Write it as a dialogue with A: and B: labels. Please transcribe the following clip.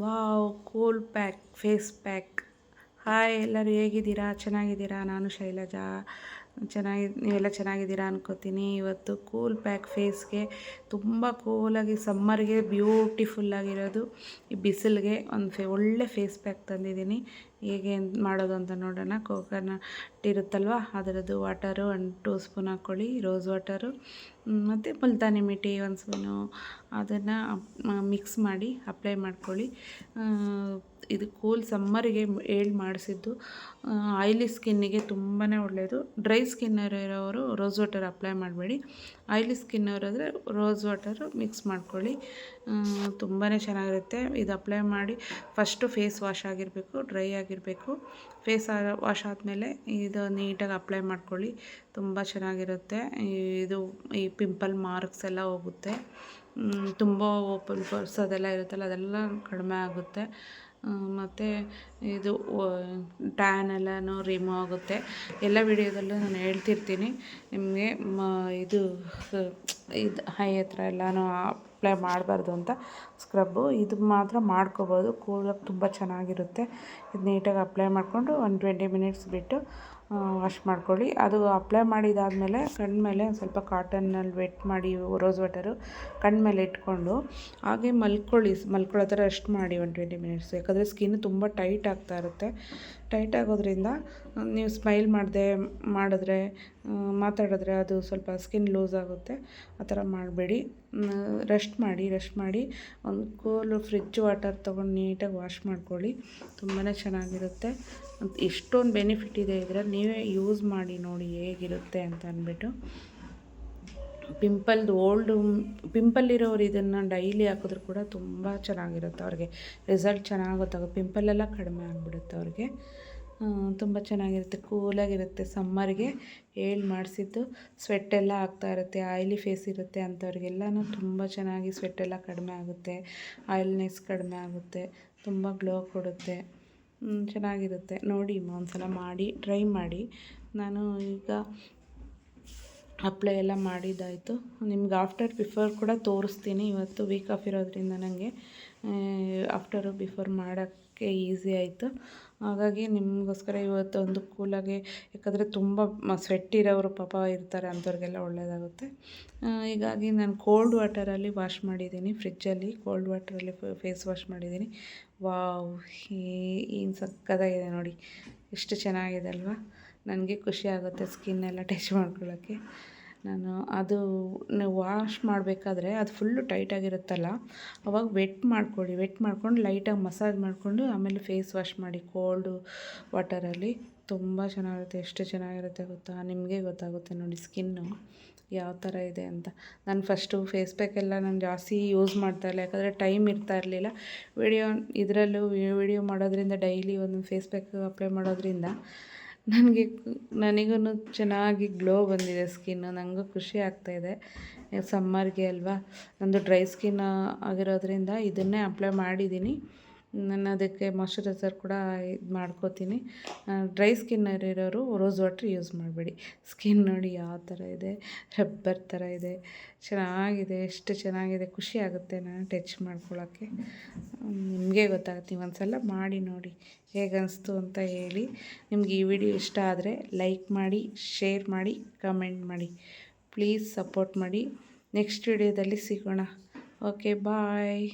A: Wow, cool pack, face pack. Hi, ಎಲ್ಲರೂ ಹೇಗಿದ್ದೀರಾ? ಚೆನ್ನಾಗಿದ್ದೀರಾ? ನಾನು ಶೈಲಜಾ. ಚೆನ್ನಾಗಿ, ನೀವೆಲ್ಲ ಚೆನ್ನಾಗಿದ್ದೀರಾ ಅನ್ಕೋತೀನಿ. ಇವತ್ತು ಕೂಲ್ ಪ್ಯಾಕ್ ಫೇಸ್ಗೆ ತುಂಬ ಕೂಲಾಗಿ ಸಮ್ಮರ್ಗೆ ಬ್ಯೂಟಿಫುಲ್ಲಾಗಿರೋದು ಈ ಬಿಸಿಲಿಗೆ. ಒಂದು ಫೇ, ಒಳ್ಳೆ ಫೇಸ್ ಪ್ಯಾಕ್ ತಂದಿದ್ದೀನಿ. ಹೇಗೆ ಮಾಡೋದು ಅಂತ ನೋಡೋಣ. ಕೋಕೋನಟ್ ಇರುತ್ತಲ್ವ? ಅದರದ್ದು ವಾಟರು ಒಂದು ಟೂ ಸ್ಪೂನ್ ಹಾಕ್ಕೊಳ್ಳಿ, ರೋಸ್ ವಾಟರು. ಮತ್ತು ಮುಲ್ತಾನಿ ಮಿಟಿ ಒಂದು ಸ್ಪೂನು. ಅದನ್ನು ಮಿಕ್ಸ್ ಮಾಡಿ ಅಪ್ಲೈ ಮಾಡ್ಕೊಳ್ಳಿ. ಇದು ಕೂಲ್ ಸಮ್ಮರಿಗೆ ಹೇಳಿ ಮಾಡಿಸಿದ್ದು. ಆಯಿಲಿ ಸ್ಕಿನ್ನಿಗೆ ತುಂಬಾ ಒಳ್ಳೆಯದು ಡ್ರೈ ಸ್ಕಿನ್ನರ್ ಇರೋರು ರೋಸ್ ವಾಟರ್ ಅಪ್ಲೈ ಮಾಡಬೇಡಿ. ಆಯಿಲಿ ಸ್ಕಿನ್ನವರಾದರೆ ರೋಸ್ ವಾಟರು ಮಿಕ್ಸ್ ಮಾಡ್ಕೊಳ್ಳಿ. ತುಂಬಾ ಚೆನ್ನಾಗಿರುತ್ತೆ. ಇದು ಅಪ್ಲೈ ಮಾಡಿ ಫಸ್ಟು ಫೇಸ್ ವಾಶ್ ಆಗಿರಬೇಕು, ಡ್ರೈ ಆಗಿರಬೇಕು ಫೇಸ್ ವಾಶ್ ಆದಮೇಲೆ ಇದು ನೀಟಾಗಿ ಅಪ್ಲೈ ಮಾಡ್ಕೊಳ್ಳಿ. ತುಂಬ ಚೆನ್ನಾಗಿರುತ್ತೆ. ಇದು ಈ ಪಿಂಪಲ್ ಮಾರ್ಕ್ಸ್ ಎಲ್ಲ ಹೋಗುತ್ತೆ. ತುಂಬ ಓಪನ್ ಪರ್ಸ್ ಅದೆಲ್ಲ ಇರುತ್ತಲ್ಲ, ಅದೆಲ್ಲ ಕಡಿಮೆ ಆಗುತ್ತೆ. ಮತ್ತು ಇದು ಟ್ಯಾನ್ ಎಲ್ಲನೂ ರಿಮೂವ್ ಆಗುತ್ತೆ. ಎಲ್ಲ ವಿಡಿಯೋದಲ್ಲೂ ನಾನು ಹೇಳ್ತಿರ್ತೀನಿ. ನಿಮಗೆ ಇದು ಇದು ಹೈ ಹತ್ರ ಎಲ್ಲನೂ ಅಪ್ಲೈ ಮಾಡಬಾರ್ದು ಅಂತ ಸ್ಕ್ರಬ್ಬು. ಇದು ಮಾತ್ರ ಮಾಡ್ಕೋಬೋದು. ಕೂದಲು ತುಂಬ ಚೆನ್ನಾಗಿರುತ್ತೆ. ಇದು ನೀಟಾಗಿ ಅಪ್ಲೈ ಮಾಡಿಕೊಂಡು ಒಂದು ಟ್ವೆಂಟಿ ಮಿನಿಟ್ಸ್ ಬಿಟ್ಟು ವಾಶ್ ಮಾಡ್ಕೊಳ್ಳಿ. ಅದು ಅಪ್ಲೈ ಮಾಡಿದಾದಮೇಲೆ ಕಣ್ಣ ಮೇಲೆ ಒಂದು ಸ್ವಲ್ಪ ಕಾಟನ್ನಲ್ಲಿ ವೆಟ್ ಮಾಡಿ ರೋಸ್ ವಾಟರು ಕಣ್ಣ ಮೇಲೆ ಇಟ್ಕೊಂಡು ಹಾಗೆ ಮಲ್ಕೊಳ್ಳಿ. ಮಲ್ಕೊಳ್ಳೋ ಥರ ರೆಸ್ಟ್ ಮಾಡಿ ಒಂದು ಟ್ವೆಂಟಿ ಮಿನಿಟ್ಸ್ ಯಾಕಂದರೆ ಸ್ಕಿನ್ ತುಂಬ ಟೈಟ್ ಆಗ್ತಾ ಇರುತ್ತೆ. ಟೈಟ್ ಆಗೋದ್ರಿಂದ ನೀವು ಸ್ಮೈಲ್ ಮಾಡದೆ, ಮಾಡಿದ್ರೆ ಮಾತಾಡಿದ್ರೆ ಅದು ಸ್ವಲ್ಪ ಸ್ಕಿನ್ ಲೂಸ್ ಆಗುತ್ತೆ. ಆ ಥರ ಮಾಡಬೇಡಿ. ರೆಸ್ಟ್ ಮಾಡಿ ರೆಸ್ಟ್ ಮಾಡಿ ಒಂದು ಕೂಲು ಫ್ರಿಜ್ ವಾಟರ್ ತೊಗೊಂಡು ನೀಟಾಗಿ ವಾಶ್ ಮಾಡ್ಕೊಳ್ಳಿ. ತುಂಬಾ ಚೆನ್ನಾಗಿರುತ್ತೆ. ಎಷ್ಟೊಂದು ಬೆನಿಫಿಟ್ ಇದೆ ಇದರಲ್ಲಿ ನೀವೇ ಯೂಸ್ ಮಾಡಿ ನೋಡಿ ಹೇಗಿರುತ್ತೆ ಅಂತ ಅಂದ್ಬಿಟ್ಟು. ಪಿಂಪಲ್ದು ಓಲ್ಡು ಪಿಂಪಲ್ ಇರೋರು ಇದನ್ನು ಡೈಲಿ ಹಾಕಿದ್ರು ಕೂಡ ತುಂಬ ಚೆನ್ನಾಗಿರುತ್ತೆ ಅವ್ರಿಗೆ. ರಿಸಲ್ಟ್ ಚೆನ್ನಾಗಿ ಗೊತ್ತಾಗುತ್ತೆ. ಪಿಂಪಲ್ಲೆಲ್ಲ ಕಡಿಮೆ ಆಗಿಬಿಡುತ್ತೆ ಅವ್ರಿಗೆ. ತುಂಬ ಚೆನ್ನಾಗಿರುತ್ತೆ. ಕೂಲಾಗಿರುತ್ತೆ ಸಮ್ಮರ್ಗೆ ಹೇಳಿ ಮಾಡಿಸಿದ್ದು. ಸ್ವೆಟ್ಟೆಲ್ಲ ಆಗ್ತಾ ಇರುತ್ತೆ. ಆಯಿಲಿ ಫೇಸ್ ಇರುತ್ತೆ ಅಂಥವ್ರಿಗೆಲ್ಲನೂ ತುಂಬ ಚೆನ್ನಾಗಿ ಸ್ವೆಟ್ಟೆಲ್ಲ ಕಡಿಮೆ ಆಗುತ್ತೆ. ಆಯಿಲ್ನೆಸ್ ಕಡಿಮೆ ಆಗುತ್ತೆ. ತುಂಬ ಗ್ಲೋ ಕೊಡುತ್ತೆ. ಚೆನ್ನಾಗಿರುತ್ತೆ. ನೋಡಿ ಒಂದ್ಸಲ ಮಾಡಿ ಟ್ರೈ ಮಾಡಿ. ನಾನು ಈಗ ಅಪ್ಲೈ ಎಲ್ಲ ಮಾಡಿದ್ದಾಯಿತು. ನಿಮ್ಗೆ ಆಫ್ಟರ್ ಬಿಫೋರ್ ಕೂಡ ತೋರಿಸ್ತೀನಿ. ಇವತ್ತು ವೀಕ್ ಆಫ್ ಇರೋದ್ರಿಂದ ನನಗೆ ಆಫ್ಟರು ಬಿಫೋರ್ ಮಾಡೋಕ್ಕೆ ಈಸಿ ಆಯಿತು. ಹಾಗಾಗಿ ನಿಮಗೋಸ್ಕರ ಇವತ್ತು ಒಂದು ಕೂಲಾಗಿ, ಯಾಕಂದರೆ ತುಂಬ ಸ್ವೆಟ್ ಇರೋರು ಪಾಪ ಇರ್ತಾರೆ, ಅಂಥವ್ರಿಗೆಲ್ಲ ಒಳ್ಳೆಯದಾಗುತ್ತೆ ಹೀಗಾಗಿ ನಾನು ಕೋಲ್ಡ್ ವಾಟರಲ್ಲಿ ವಾಶ್ ಮಾಡಿದ್ದೀನಿ ಫ್ರಿಜ್ಜಲ್ಲಿ ಕೋಲ್ಡ್ ವಾಟರಲ್ಲಿ ಫೇಸ್ ವಾಶ್ ಮಾಡಿದ್ದೀನಿ. ವಾವ್ ಏನು ಸಕ್ಕತ್ತಾಗಿದೆ ನೋಡಿ. ಎಷ್ಟು ಚೆನ್ನಾಗಿದೆ ಅಲ್ವಾ? ನನಗೆ ಖುಷಿ ಆಗುತ್ತೆ ಸ್ಕಿನ್ನೆಲ್ಲ ಟಚ್ ಮಾಡ್ಕೊಳ್ಳೋಕ್ಕೆ ನಾನು ಅದು ವಾಶ್ ಮಾಡಬೇಕಾದ್ರೆ ಅದು ಫುಲ್ಲು ಟೈಟಾಗಿರುತ್ತಲ್ಲ ಅವಾಗ ವೆಟ್ ಮಾಡ್ಕೊಳ್ಳಿ. ವೆಟ್ ಮಾಡ್ಕೊಂಡು ಲೈಟಾಗಿ ಮಸಾಜ್ ಮಾಡಿಕೊಂಡು ಆಮೇಲೆ ಫೇಸ್ ವಾಶ್ ಮಾಡಿ, ಕೋಲ್ಡು ವಾಟರಲ್ಲಿ ತುಂಬ ಚೆನ್ನಾಗಿರುತ್ತೆ, ಎಷ್ಟು ಚೆನ್ನಾಗಿರುತ್ತೆ ಗೊತ್ತಾ? ನಿಮಗೆ ಗೊತ್ತಾಗುತ್ತೆ ನೋಡಿ ಸ್ಕಿನ್ನು ಯಾವ ಥರ ಇದೆ ಅಂತ. ನಾನು ಫಸ್ಟು ಫೇಸ್ ಪ್ಯಾಕೆಲ್ಲ ನಾನು ಜಾಸ್ತಿ ಯೂಸ್ ಮಾಡ್ತಾ ಇರಲಿಲ್ಲ, ಯಾಕಂದರೆ ಟೈಮ್ ಇರ್ತಾ ಇರಲಿಲ್ಲ. ವಿಡಿಯೋ ಇದರಲ್ಲೂ ವಿಡಿಯೋ ಮಾಡೋದ್ರಿಂದ ಡೈಲಿ ಒಂದು ಫೇಸ್ ಪ್ಯಾಕ್ ಅಪ್ಲೈ ಮಾಡೋದ್ರಿಂದ ನನಗೆ ನನಗೂ ಚೆನ್ನಾಗಿ ಗ್ಲೋ ಬಂದಿದೆ ಸ್ಕಿನ್ನು ನನಗೂ ಖುಷಿ ಆಗ್ತಾಯಿದೆ ಸಮ್ಮರ್ಗೆ ಅಲ್ವಾ? ನಂದು ಡ್ರೈ ಸ್ಕಿನ್ ಆಗಿರೋದ್ರಿಂದ ಇದನ್ನೇ ಅಪ್ಲೈ ಮಾಡಿದ್ದೀನಿ. ನಾನು ಅದಕ್ಕೆ ಮಾಯಶ್ಚರೈಸರ್ ಕೂಡ ಇದು ಮಾಡ್ಕೋತೀನಿ. ಡ್ರೈ ಸ್ಕಿನ್ನರ್ ಇರೋರು ರೋಸ್ ವಾಟ್ರ್ ಯೂಸ್ ಮಾಡಬೇಡಿ. ಸ್ಕಿನ್ ನೋಡಿ ಯಾವ ಥರ ಇದೆ ರಬ್ಬರ್ ಥರ ಇದೆ, ಚೆನ್ನಾಗಿದೆ, ಎಷ್ಟು ಚೆನ್ನಾಗಿದೆ, ಖುಷಿ ಆಗುತ್ತೆ ನಾನು ಟಚ್ ಮಾಡ್ಕೊಳ್ಳೋಕ್ಕೆ. ನಿಮಗೆ ಗೊತ್ತಾಗುತ್ತೆ ಒಂದು ಸಲ ಮಾಡಿ ನೋಡಿ ಹೇಗೆ ಅನಿಸ್ತು ಅಂತ ಹೇಳಿ. ನಿಮಗೆ ಈ ವಿಡಿಯೋ ಇಷ್ಟ ಆದರೆ ಲೈಕ್ ಮಾಡಿ, ಶೇರ್ ಮಾಡಿ, ಕಮೆಂಟ್ ಮಾಡಿ. ಪ್ಲೀಸ್ ಸಪೋರ್ಟ್ ಮಾಡಿ. ನೆಕ್ಸ್ಟ್ ವಿಡಿಯೋದಲ್ಲಿ ಸಿಗೋಣ. Okay, bye.